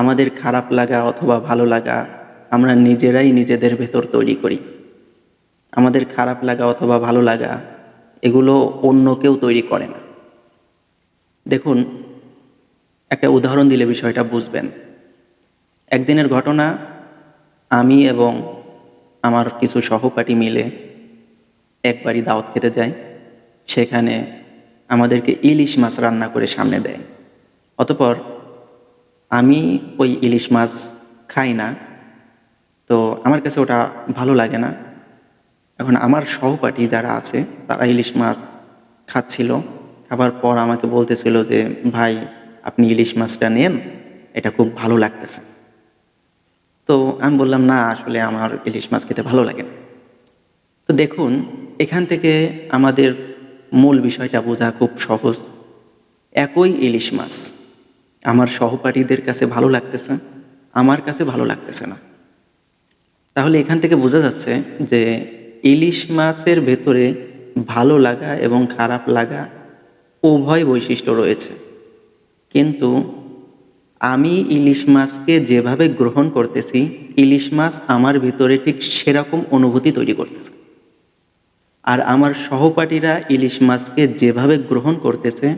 আমাদের খারাপ লাগা অথবা ভালো লাগা আমরা নিজেরাই নিজেদের ভেতর তৈরি করি। আমাদের খারাপ লাগা অথবা ভালো লাগা এগুলো অন্য কেউ তৈরি করে না। দেখুন, একটা উদাহরণ দিলে বিষয়টা বুঝবেন। একদিনের ঘটনা, আমি এবং আমার কিছু সহপাঠী মিলে একবারই দাওয়াত খেতে যাই। সেখানে আমাদেরকে ইলিশ মাছ রান্না করে সামনে দেয়। অতপর আমি ওই ইলিশ মাছ খাই না। তো আমার কাছে ওটা ভালো লাগে না। এখন আমার সহপাঠী যারা আছে, তারা ইলিশ মাছ খাচ্ছিল। খাবার পর আমাকে বলতেছিল যে, ভাই, আপনি ইলিশ মাছটা নেন, এটা খুব ভালো লাগতেছে। তো আমি বললাম, না, আসলে আমার ইলিশ মাছ খেতে ভালো লাগে না। তো দেখুন, এখান থেকে আমাদের মূল বিষয়টা বোঝা খুব সহজ। একই ইলিশ মাছ আমার সহপাঠীদের কাছে ভালো লাগতেছে, আমার কাছে ভালো লাগতেছে না। তাহলে এখান থেকে বোঝা যাচ্ছে যে ইলিশ মাছের ভেতরে ভালো লাগা এবং খারাপ লাগা উভয় বৈশিষ্ট্য রয়েছে। কিন্তু আমি ইলিশ মাছকে যেভাবে গ্রহণ করতেছি, ইলিশ মাছ আমার ভিতরে ঠিক সেরকম অনুভূতি তৈরি করতেছে। আর আমার সহপাঠীরা ইলিশ মাছকে যেভাবে গ্রহণ করতেছে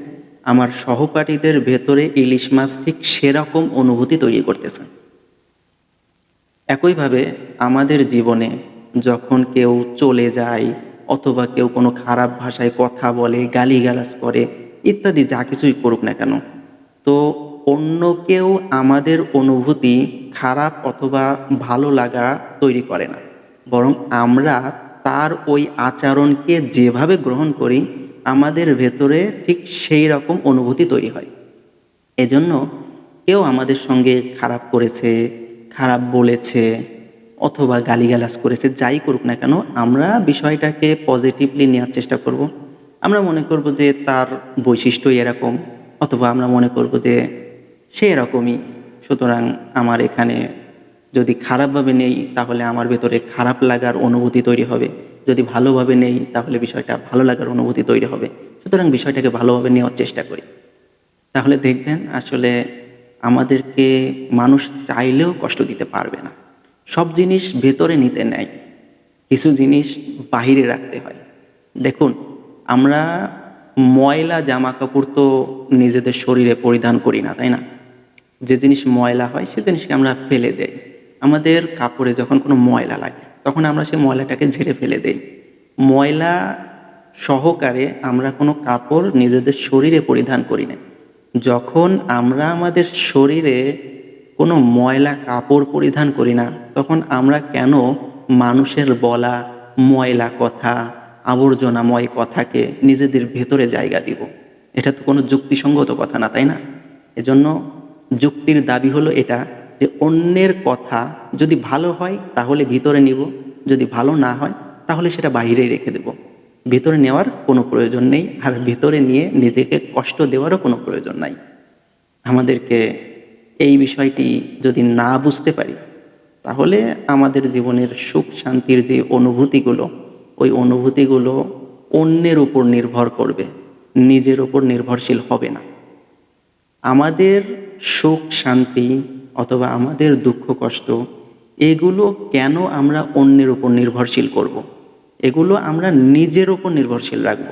আমার সহপাঠীদের ভেতরে ইলিশ মাছ ঠিক সেরকম অনুভূতি তৈরি করতেছে। একইভাবে আমাদের জীবনে যখন কেউ চলে যায় অথবা কেউ কোনো খারাপ ভাষায় কথা বলে, গালিগালাজ করে, ইত্যাদি যা কিছুই করুক না কেন, তো অন্য কেউ আমাদের অনুভূতি খারাপ অথবা ভালো লাগা তৈরি করে না। বরং আমরা তার ওই আচরণকে যেভাবে গ্রহণ করি আমাদের ভেতরে ঠিক সেই রকম অনুভূতি তৈরি হয়। এজন্য কেউ আমাদের সঙ্গে খারাপ করেছে, খারাপ বলেছে, অথবা গালিগালাজ করেছে, যাই করুক না কেন, আমরা বিষয়টাকে পজিটিভলি নেওয়ার চেষ্টা করব। আমরা মনে করব যে তার বৈশিষ্ট্যই এরকম, অথবা আমরা মনে করব যে সে এরকমই। সুতরাং আমার এখানে যদি খারাপভাবে নেই, তাহলে আমার ভেতরে খারাপ লাগার অনুভূতি তৈরি হবে। যদি ভালোভাবে নেই, তাহলে বিষয়টা ভালো লাগার অনুভূতি তৈরি হবে। সুতরাং বিষয়টাকে ভালোভাবে নেওয়ার চেষ্টা করি। তাহলে দেখবেন আসলে আমাদেরকে মানুষ চাইলেও কষ্ট দিতে পারবে না। সব জিনিস ভেতরে নিতে নেয় কিছু জিনিস বাহিরে রাখতে হয়। দেখুন, আমরা ময়লা জামা কাপড় তো নিজেদের শরীরে পরিধান করি না, তাই না? যে জিনিস ময়লা হয়, সে জিনিসকে আমরা ফেলে দেই। আমাদের কাপড়ে যখন কোনো ময়লা লাগে তখন আমরা সেই ময়লাটাকে ঝেড়ে ফেলে দেই। ময়লা সহকারে আমরা কোনো কাপড় নিজেদের শরীরে পরিধান করি না। যখন আমরা আমাদের শরীরে কোনো ময়লা কাপড় পরিধান করি না, তখন আমরা কেন মানুষের বলা ময়লা কথা, আবর্জনাময় কথাকে নিজেদের ভেতরে জায়গা দিব? এটা তো কোনো যুক্তিসঙ্গত কথা না, তাই না? এজন্য যুক্তির দাবি হলো এটা যে অন্যের কথা যদি ভালো হয়, তাহলে ভিতরে নিব, যদি ভালো না হয়, তাহলে সেটা বাইরেই রেখে দেব। ভিতরে নেওয়ার কোনো প্রয়োজন নেই, আর ভিতরে নিয়ে নিজেকে কষ্ট দেওয়ারও কোনো প্রয়োজন নাই। আমাদেরকে এই বিষয়টি যদি না বুঝতে পারি, তাহলে আমাদের জীবনের সুখ শান্তির যে অনুভূতিগুলো, ওই অনুভূতিগুলো অন্যের উপর নির্ভর করবে, নিজের উপর নির্ভরশীল হবে না। আমাদের সুখ শান্তি অথবা আমাদের দুঃখ, কষ্ট, এগুলো কেন আমরা অন্যের উপর নির্ভরশীল করব। এগুলো আমরা নিজের উপর নির্ভরশীল রাখব